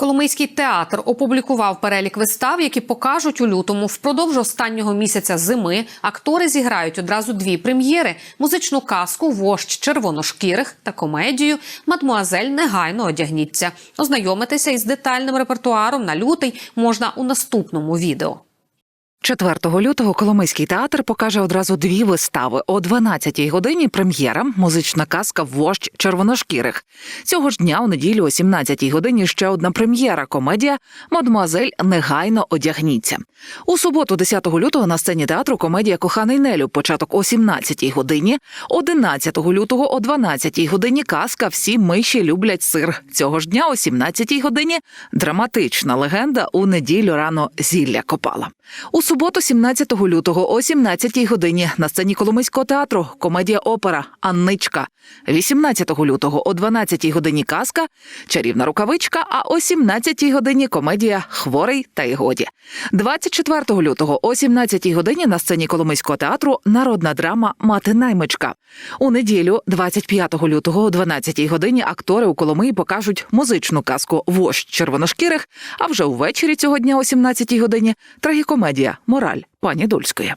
Коломийський театр опублікував перелік вистав, які покажуть у лютому. Впродовж останнього місяця зими актори зіграють одразу дві прем'єри: музичну казку Вождь червоношкірих та комедію Мадмуазель негайно одягніться. Ознайомитися із детальним репертуаром на лютий можна у наступному відео. 4 лютого Коломийський театр покаже одразу дві вистави. О 12-й годині прем'єра музична казка Вождь червоношкірих. Цього ж дня у неділю о 17-й годині ще одна прем'єра комедія Мадмуазель негайно одягніться. У суботу, 10 лютого, на сцені театру комедія Коханий Нелю. Початок о 17-й годині. 11 лютого о 12-й годині казка Всі миші люблять сир. Цього ж дня о 17-й годині драматична легенда у неділю рано зілля копала. У суботу, 17 лютого, о 17-й годині на сцені Коломийського театру комедія опера Анничка. 18 лютого о 12-й годині казка Чарівна рукавичка, а о 17-й годині комедія Хворий та й годі. 24 лютого о 17-й годині на сцені Коломийського театру народна драма Мати наймичка. У неділю, 25 лютого о 12-й годині актори у Коломиї покажуть музичну казку Вождь червоношкірих, а вже увечері цього дня о 17-й годині трагікомедія Мораль пані Дульської.